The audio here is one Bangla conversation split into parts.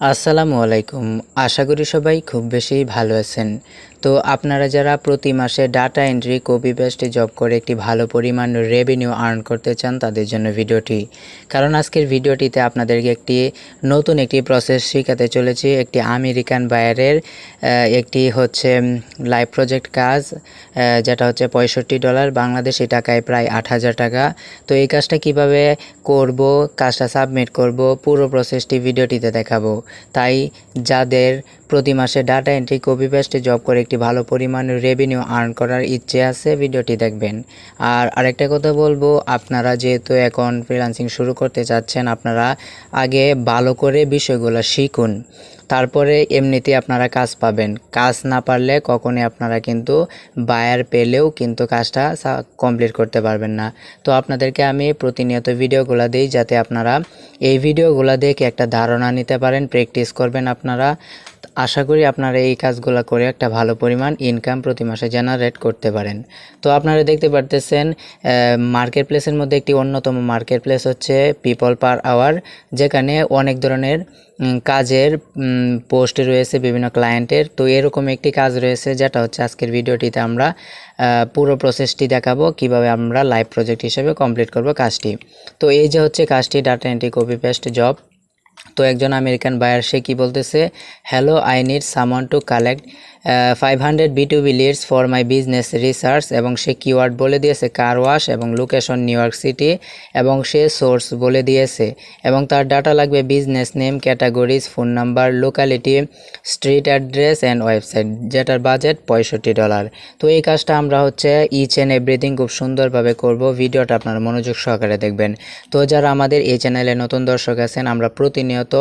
আসসালামু আলাইকুম। আশা করি সবাই খুব বেশি ভালো আছেন। তো আপনারা যারা প্রতি মাসে ডাটা এন্ট্রি কপি পেস্টে জব করে একটি ভালো পরিমাণ রেভিনিউ আর্ন করতে চান, তাদের জন্য ভিডিওটি। কারণ আজকের ভিডিওটিতে আপনাদেরকে একটি নতুন একটি প্রসেস শেখাতে চলেছি। একটি আমেরিকান বায়ারের একটি হচ্ছে লাইভ প্রজেক্ট কাজ যেটা হচ্ছে পঁয়ষট্টি ডলার বাংলাদেশি টাকায় প্রায় আট হাজার টাকা। তো এই কাজটা কীভাবে করব, কাজটা সাবমিট করব, পুরো প্রসেসটি ভিডিওটিতে দেখাবো। তাই যাদের প্রতি মাসে ডাটা এন্ট্রি কপি পেস্টে জব করে একটি ভালো পরিমাণ রেভিনিউ আর্ন করার ইচ্ছে আছে, ভিডিওটি দেখবেন। আর আরেকটা কথা বলব, আপনারা যেহেতু এখন ফ্রিলান্সিং শুরু করতে চাচ্ছেন, আপনারা আগে ভালো করে বিষয়গুলো শিখুন। তারপরে এমনিতে আপনারা কাজ পাবেন। কাজ না পারলে কখনই আপনারা কিন্তু বায়ার পেলেও কিন্তু কাজটা কমপ্লিট করতে পারবেন না। তো আপনাদেরকে আমি প্রতিনিয়ত ভিডিওগুলো দিই যাতে আপনারা এই ভিডিওগুলো দেখে একটা ধারণা নিতে পারেন প্র্যাকটিস করবেন আপনারা। আশা করি আপনারা এই কাজগুলো করে একটা ভালো পরিমাণ ইনকাম প্রতি মাসে জেনারেট করতে পারেন। তো আপনারা দেখতে পারতেছেন মার্কেট প্লেসের মধ্যে একটি অন্যতম মার্কেট প্লেস হচ্ছে পিপল পার আওয়ার যেখানে অনেক ধরনের কাজের পোস্ট রয়েছে বিভিন্ন ক্লায়েন্টের তো এরকম একটি কাজ রয়েছে যেটা হচ্ছে আজকের ভিডিওটিতে আমরা পুরো প্রসেসটি দেখাবো, কীভাবে আমরা লাইভ প্রজেক্ট হিসেবে কমপ্লিট করব কাজটি। তো এই যে হচ্ছে কাজটি data entry copy paste job তো একজন আমেরিকান বায়ার সে কি বলতেছে hello I need someone to collect five hundred B to B leads for my business research এবং সে কিওয়ার্ড বলে দিয়েছে কার ওয়াশ এবং লোকেশন নিউ ইয়র্ক সিটি এবং সে সোর্স বলে দিয়েছে এবং তার ডাটা লাগবে business name categories phone number locality street address and website যেটার বাজেট পঁয়ষট্টি ডলার তো এই কাজটা আমরা হচ্ছে ইচ অ্যান্ড এভরিথিং খুব সুন্দরভাবে করব। ভিডিওটা আপনারা মনোযোগ সহকারে দেখবেন। তো যারা আমাদের এই চ্যানেলে নতুন দর্শক আছেন, আমরা প্রতিনিয়ত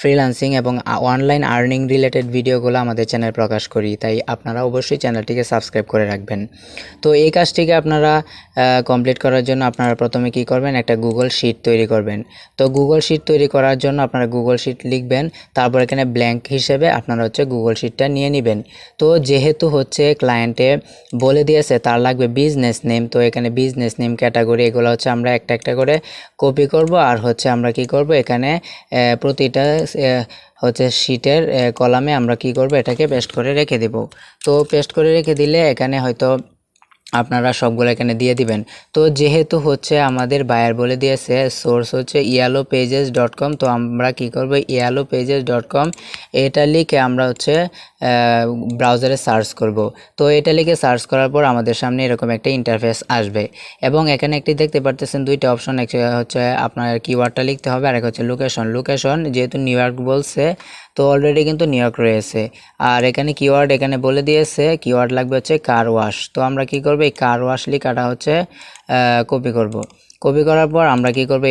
ফ্রিল্যান্সিং এবং অনলাইন আর্নিং রিলেটেড ভিডিওগুলো আমাদের চ্যানেল প্রকাশ করি। তাই আপনারা অবশ্যই চ্যানেলটিকে সাবস্ক্রাইব করে রাখবেন। তো এই কাজটিকে আপনারা কমপ্লিট করার জন্য আপনারা প্রথমে কি করবেন? একটা গুগল শিট তৈরি করবেন। তো গুগল শিট তৈরি করার জন্য আপনারা গুগল শিট লিখবেন, তারপর এখানে ব্ল্যাঙ্ক হিসেবে আপনারা হচ্ছে গুগল শিটটা নিয়ে নেবেন। তো যেহেতু হচ্ছে ক্লায়েন্টে বলে দিয়েছে, তার লাগবে বিজনেস নেম তো এখানে বিজনেস নেম ক্যাটাগরি এগুলো হচ্ছে আমরা একটা একটা করে কপি করব, আর হচ্ছে আমরা কি করব? এখানে প্রতিটা হচ্ছে শিটের কলামে আমরা কি করব? এটাকে পেস্ট করে রেখে দেব। তো পেস্ট করে রেখে দিলে এখানে হয়তো আপনারা সবগুলো এখানে দিয়ে দিবেন। তো যেহেতু হচ্ছে আমাদের বায়ার বলে দিয়েছে সোর্স হচ্ছে ইয়ালো পেজেস ডট কম তো আমরা কি করব? ইয়ালো পেজেস ডট কম এটা লিখে আমরা হচ্ছে ব্রাউজারে সার্চ করব। তো এটা লিখে সার্চ করার পর আমাদের সামনে এরকম একটা ইন্টারফেস আসবে। এবং এখানে একটি দেখতে পারতেছেন দুইটা অপশন এক হচ্ছে আপনার কিওয়ার্ডটা লিখতে হবে আর এক হচ্ছে লোকেশন লোকেশন যেহেতু নিউ ইয়র্ক বলছে তো অলরেডি কিন্তু ইয়র্ক রয়েছে। আর এখানে কিওয়ার্ড এখানে বলে দিয়েছে কিওয়ার্ড লাগবে হচ্ছে কার ওয়াশ তো আমরা কি করব? এই কার ওয়াশ লিখাটা হচ্ছে কপি করব। কপি করার পর আমরা কি করব,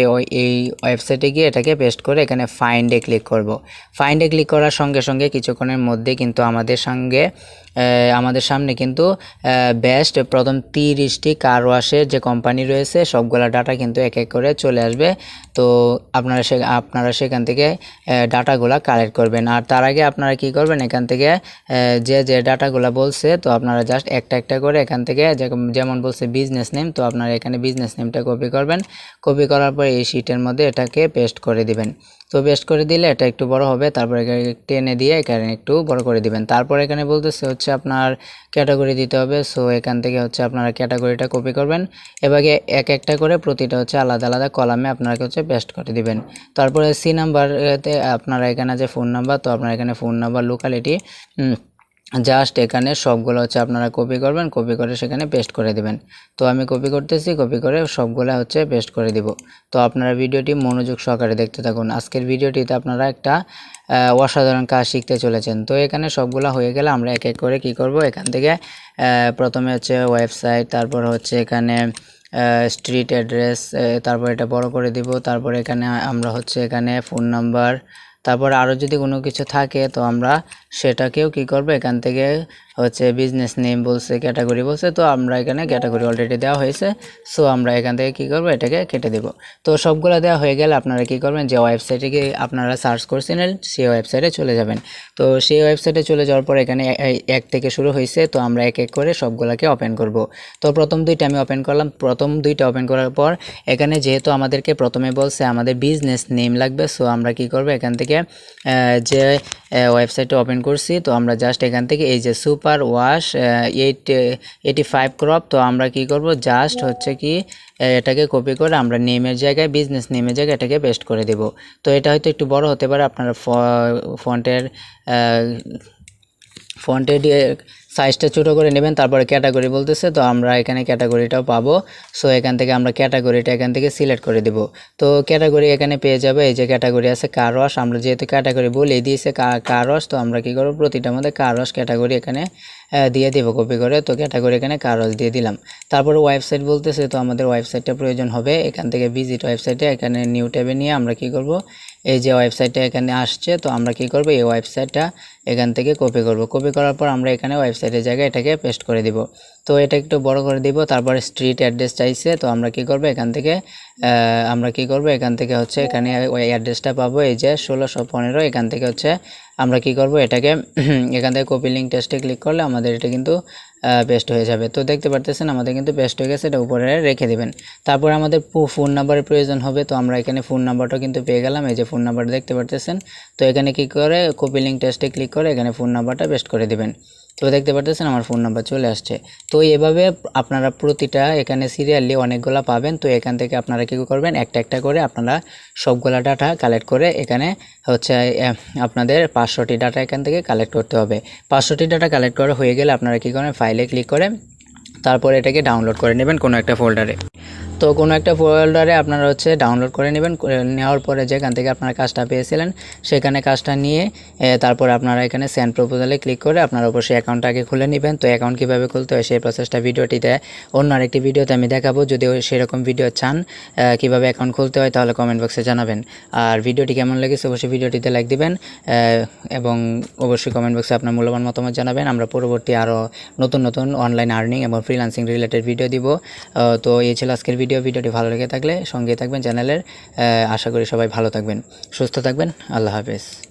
এই ওয়েবসাইটে গিয়ে এটাকে পেস্ট করে এখানে ফাইন্ডে ক্লিক করব। ফাইন্ডে ক্লিক করার সঙ্গে সঙ্গে কিছুক্ষণের মধ্যে কিন্তু আমাদের সঙ্গে আমাদের সামনে কিন্তু বেস্ট প্রথম তিরিশটি কার ওয়াশের যে কোম্পানি রয়েছে, সবগুলা ডাটা কিন্তু এক এক করে চলে আসবে। তো আপনারা সে, আপনারা সেখান থেকে ডাটাগুলা কালেক্ট করবেন। আর তার আগে আপনারা কি করবেন, এখান থেকে যে যে ডাটাগুলা বলছে, তো আপনারা জাস্ট একটা একটা করে এখান থেকে যেমন বলছে বিজনেস নেম তো আপনারা এখানে বিজনেস নেমটা কপি করবেন কপি করার পর এই শিটের মধ্যে এটাকে পেস্ট করে দিবেন। তো পেস্ট করে দিলে এটা একটু বড় হবে, তারপর এখানে টেনে দিয়ে এখানে একটু বড় করে দিবেন। তারপর এখানে বলতেছে হচ্ছে আপনার ক্যাটাগরি দিতে হবে। সো এখান থেকে হচ্ছে আপনারা ক্যাটাগরিটা কপি করবেন। এবারে এক একটা করে প্রতিটা হচ্ছে আলাদা আলাদা কলামে আপনারা হচ্ছে পেস্ট করে দিবেন। তারপরে সি নাম্বারতে আপনারা এখানে যে ফোন নাম্বার তো আপনারা এখানে ফোন নাম্বার লোকালিটি জাস্ট এখানে সবগুলো হচ্ছে আপনারা কপি করবেন কপি করে সেখানে পেস্ট করে দিবেন। তো আমি কপি করতেছি কপি করে সবগুলো হচ্ছে পেস্ট করে দিব। তো আপনারা ভিডিওটি মনোযোগ সহকারে দেখতে থাকুন। আজকের ভিডিওটিতে আপনারা একটা অসাধারণ কাজ শিখতে চলেছেন। তো এখানে সবগুলো হয়ে গেলে আমরা এক এক করে কি করব? এখান থেকে প্রথমে হচ্ছে ওয়েবসাইট তারপর হচ্ছে এখানে স্ট্রিট অ্যাড্রেস তারপর এটা বড় করে দিব। তারপর এখানে আমরা হচ্ছে এখানে ফোন নাম্বার তারপর আরও যদি কোনো কিছু থাকে তো আমরা সেটাকেও কি করব? এখান থেকে হচ্ছে বিজনেস নেম বলছে ক্যাটাগরি বলছে, তো আমরা এখানে ক্যাটাগরি অলরেডি দেওয়া হয়েছে। সো আমরা এখান থেকে কী করব? এটাকে কেটে দেব। তো সবগুলো দেওয়া হয়ে গেলে আপনারা কী করবেন? যে ওয়েবসাইটে গিয়ে আপনারা সার্চ করছিলেন, সেই ওয়েবসাইটে চলে যাবেন। তো সেই ওয়েবসাইটে চলে যাওয়ার পর এখানে এক থেকে শুরু হয়েছে, তো আমরা এক এক করে সবগুলোকে ওপেন করব। তো প্রথম দুইটা আমি ওপেন করলাম। প্রথম দুইটা ওপেন করার পর এখানে যেহেতু আমাদেরকে প্রথমে বলছে আমাদের বিজনেস নেম লাগবে সো আমরা কি করব? এখান থেকে যে ওয়েবসাইটটা ওপেন করছি, তো আমরা জাস্ট এখান থেকে এই যে super wash eight eighty five crop তো আমরা কি করব? জাস্ট হচ্ছে কি এটাকে কপি করে আমরা নেমের জায়গায় বিজনেস নেমের জায়গায় এটাকে পেস্ট করে দেব। তো এটা হয়তো একটু বড় হতে পারে আপনারা ফন্টের ফন্টের সাইজটা ছোটো করে নেবেন, তারপরে ক্যাটাগরি বলতেছে, তো আমরা এখানে ক্যাটাগরিটাও পাবো। সো এখান থেকে আমরা ক্যাটাগরিটা এখান থেকে সিলেক্ট করে দেব। তো ক্যাটাগরি এখানে পেয়ে যাবে, এই যে ক্যাটাগরি আছে কার রস আমরা যেহেতু ক্যাটাগরি বলে দিয়েছে কার রস তো আমরা কী করব প্রতিটার মধ্যে কার রস ক্যাটাগরি এখানে দিয়ে দিব কপি করে। তো ক্যাটাগরি এখানে কার রস দিয়ে দিলাম। তারপরে ওয়েবসাইট বলতেছে, তো আমাদের ওয়েবসাইটটা প্রয়োজন হবে। এখান থেকে ভিজিট ওয়েবসাইটে এখানে নিউ ট্যাবে নিয়ে আমরা কি করব এই যে ওয়েবসাইটটা এখানে আসছে, তো আমরা কি করব? এই ওয়েবসাইটটা এখান থেকে কপি করব। কপি করার পর আমরা এখানে ওয়েবসাইটের জায়গায় এটাকে পেস্ট করে দিব। তো এটা একটু বড় করে দিব, তারপরে স্ট্রিট অ্যাড্রেস চাইছে, তো আমরা কি করব? এখান থেকে আমরা কি করব? এখান থেকে হচ্ছে এখানে ওই অ্যাড্রেসটা পাবো, এই যে ষোলোশো পনেরো, এখান থেকে হচ্ছে আমরা কি করব? এটাকে, এখান থেকে কপি লিঙ্ক টেস্টে ক্লিক করলে আমাদের এটা কিন্তু পেস্ট হয়ে যাবে। তো দেখতে পারতেছেন, আমাদের কিন্তু পেস্ট হয়ে গেছে, এটা উপরে রেখে দেবেন। তারপর আমাদের ফোন নাম্বারের প্রয়োজন হবে, তো আমরা এখানে ফোন নাম্বারটা কিন্তু পেয়ে গেলাম, এই যে ফোন নাম্বারটা দেখতে পারতেছেন। তো এখানে কি করে কপি লিঙ্ক টেস্টে ক্লিক করে এখানে ফোন নাম্বারটা পেস্ট করে দিবেন। তো দেখতে পারতেছেন আমার ফোন নাম্বার চলে আসছে। তো এভাবে আপনারা প্রতিটা এখানে সিরিয়ালি অনেকগুলা পাবেন। তো এখান থেকে আপনারা কী করবেন? একটা একটা করে আপনারা সবগুলা ডাটা কালেক্ট করে এখানে হচ্ছে আপনাদের পাঁচশোটি ডাটা এখান থেকে কালেক্ট করতে হবে। পাঁচশোটি ডাটা কালেক্ট করা হয়ে গেলে আপনারা কী করেন? ফাইলে ক্লিক করে তারপরে এটাকে ডাউনলোড করে নেবেন কোনো একটা ফোল্ডারে তো কোনো একটা ফোল্ডারে আপনারা হচ্ছে ডাউনলোড করে নেবেন নেওয়ার পরে যেখান থেকে আপনারা কাজটা পেয়েছিলেন, সেখানে কাজটা নিয়ে তারপর আপনারা এখানে সেন্ড প্রপোজালে ক্লিক করে আপনারা অবশ্যই অ্যাকাউন্টটাকে খুলে নেবেন। তো অ্যাকাউন্ট কীভাবে খুলতে হয় সেই প্রসেসটা ভিডিওটিতে, অন্য আরেকটি ভিডিওতে আমি দেখাবো। যদি সেরকম ভিডিও চান কীভাবে অ্যাকাউন্ট খুলতে হয় তাহলে কমেন্ট বক্সে জানাবেন। আর ভিডিওটি কেমন লেগেছে অবশ্যই ভিডিওটিতে লাইক দিবেন এবং অবশ্যই কমেন্ট বক্সে আপনার মূল্যবান মতামত জানাবেন। আমরা পরবর্তী আরও নতুন নতুন অনলাইন আর্নিং এবং ফ্রিলান্সিং রিলেটেড ভিডিও দিব তো এই ছিল আজকের ভিডিও ভিডিওটি ভালো লেগে থাকলে সঙ্গে থাকবেন চ্যানেলের। আশা করি সবাই ভালো থাকবেন, সুস্থ থাকবেন। আল্লাহ হাফেজ।